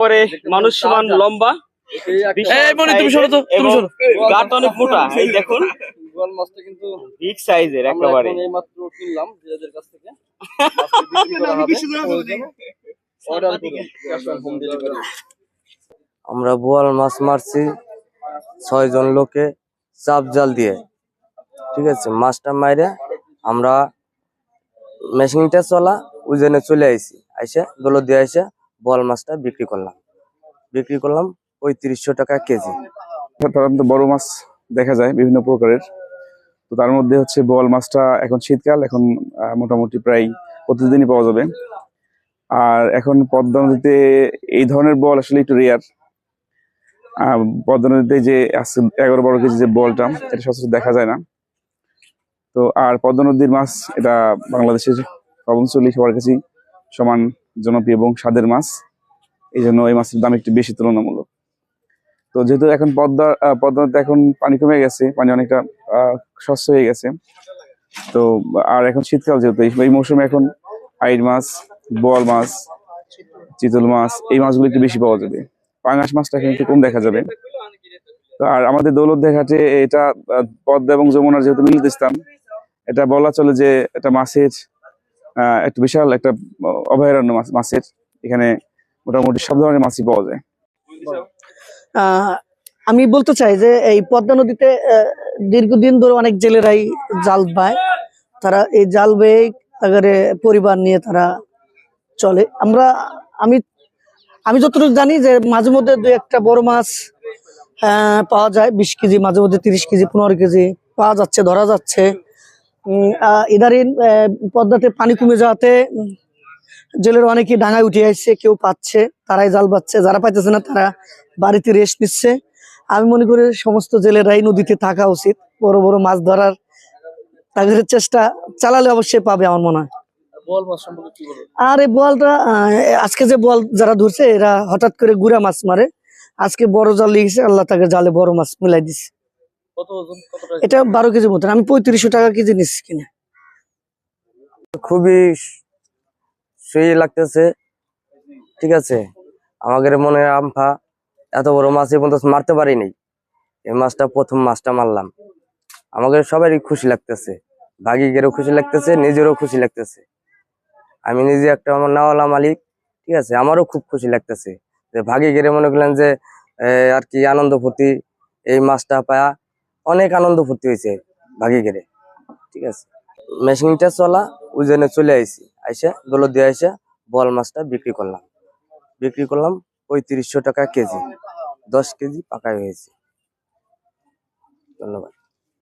পরে মানুষ সমান লম্বা। এই মনি তুমি সরো তো তুমি সরো। গাট অনেক মোটা এই দেখুন। গোয়াল মাছটা কিন্তু বিগ সাইজের আমরা একেবারে। এই মাত্র কিনলাম কাছ থেকে। অর্ডার করুন ক্যাশ অন হোম ডেলিভারি আমরা বোয়াল মাছ মারছি ছয় জন লোকে চাপ জাল দিয়ে। ঠিক আছে মাছটা মাইরে আমরা মেশিনটা চলা ওই জন্য চলে আইসি আইসে দোলো দিয়ে আইসে বোয়াল মাছটা বিক্রি করলাম। বিক্রি করলাম পঁয়ত্রিশশো টাকা কেজি। সাধারণত বড় মাছ দেখা যায় বিভিন্ন প্রকারের। তো তার মধ্যে হচ্ছে বোয়াল মাছটা এখন শীতকাল, এখন মোটামুটি প্রায় প্রতিদিনই পাওয়া যাবে। আর এখন পদ্মা নদীতে এই ধরনের বল আসলে একটু রেয়ার পদ্মা নদীতে যে এগারো বারো কেজি যে বলটা, এটা সচরাচর দেখা যায় না। তো আর পদ্মা নদীর মাছ, এটা বাংলাদেশের অঞ্চলেই সবার কাছেই সমান। জনপ্রিয় এবং স্বাদের মাছ। এই জন্য এই মাছের দাম একটু বেশি তুলনামূলক। তো যেহেতু এখন পদ্মা পদ্মাতে এখন পানি কমে গেছে, পানি অনেকটা স্বচ্ছ হয়ে গেছে। তো, আর এখন শীতকাল যেহেতু, এই- মৌসুমে এখন আইড় মাছ, বোয়াল মাছ, চিতল মাছ, এই মাছগুলো একটু বেশি পাওয়া যাবে। পাঙাশ মাছটা এখন একটু কম দেখা যাবে। তো, আর আমাদের দৌলত দেখাটে এটা পদ্মা এবং যমুনার যেহেতু মিলিত স্থান, এটা বলা চলে যে এটা মাছের একটা বিশাল একটা অভয়ারণ্য মাছ মাছের। এখানে মোটামুটি সব ধরনের মাছই পাওয়া যায়। আমি বলতে চাই যে এই পদ্মা নদীতে দীর্ঘদিন ধরে অনেক জেলেরাই জাল পায়। তারা এই জাল বেয়ে তাদের পরিবার নিয়ে তারা চলে। আমরা, আমি আমি যতটুকু জানি যে মাঝে মধ্যে দু একটা বড় মাছ পাওয়া যায়। বিশ কেজি, মাঝে মধ্যে তিরিশ কেজি, পনেরো কেজি পাওয়া যাচ্ছে, ধরা যাচ্ছে। ইদারিন পদ্মাতে পানি কমে যাওয়াতে জেলের অনেকেই ডাঙায় উঠে আসছে কেউ পাচ্ছে তারাই জাল পাচ্ছে যারা পাইতেছে না তারা বাড়িতে রেস্ট নিচ্ছে। আমি মনে করি সমস্ত জেলেরাই নদীতে থাকা উচিত বড় বড় মাছ ধরার তাদের চেষ্টা চালালে অবশ্যই পাবে আমার মনে হয়। আর এই বলটা আজকে যে বল যারা ধরছে এরা হঠাৎ করে গুড়া মাছ মারে। আজকে বড় জাল লিখেছে আল্লাহ তাকে জালে বড় মাছ মিলাই দিছে। এটা বারো কেজি মতন। আমি পঁয়ত্রিশশো টাকা কেজি নিচ্ছি কিনা। খুবই সেই লাগতেছে। ঠিক আছে? আমাদের মনে আমফা এত বড় মাছ এ পর্যন্ত মারতে পারিনি। এই মাছটা প্রথম মাছটা মারলাম। আমাদের সবারই খুশি লাগতেছে। ভাগিকেরও খুশি লাগতেছে নিজেরও খুশি লাগতেছে। আমি নিজে একটা আমার নাওয়ালা মালিক ঠিক আছে? আমারও খুব খুশি লাগতেছে। যে ভাগিকেরে মনে করলেন যে আহ, আর কি আনন্দ ফুর্তি এই মাছটা পায়া। অনেক আনন্দ ফুর্তি হয়েছে ভাগি ঘেরে ঠিক আছে? মেশিনটা চলা, ওই জন্য চলে আইসি আইসে, দোলো দিয়ে আইসে, বল মাছটা বিক্রি করলাম। বিক্রি করলাম পঁয়ত্রিশশো টাকা কেজি। দশ কেজি পাকাই হয়েছে। ধন্যবাদ।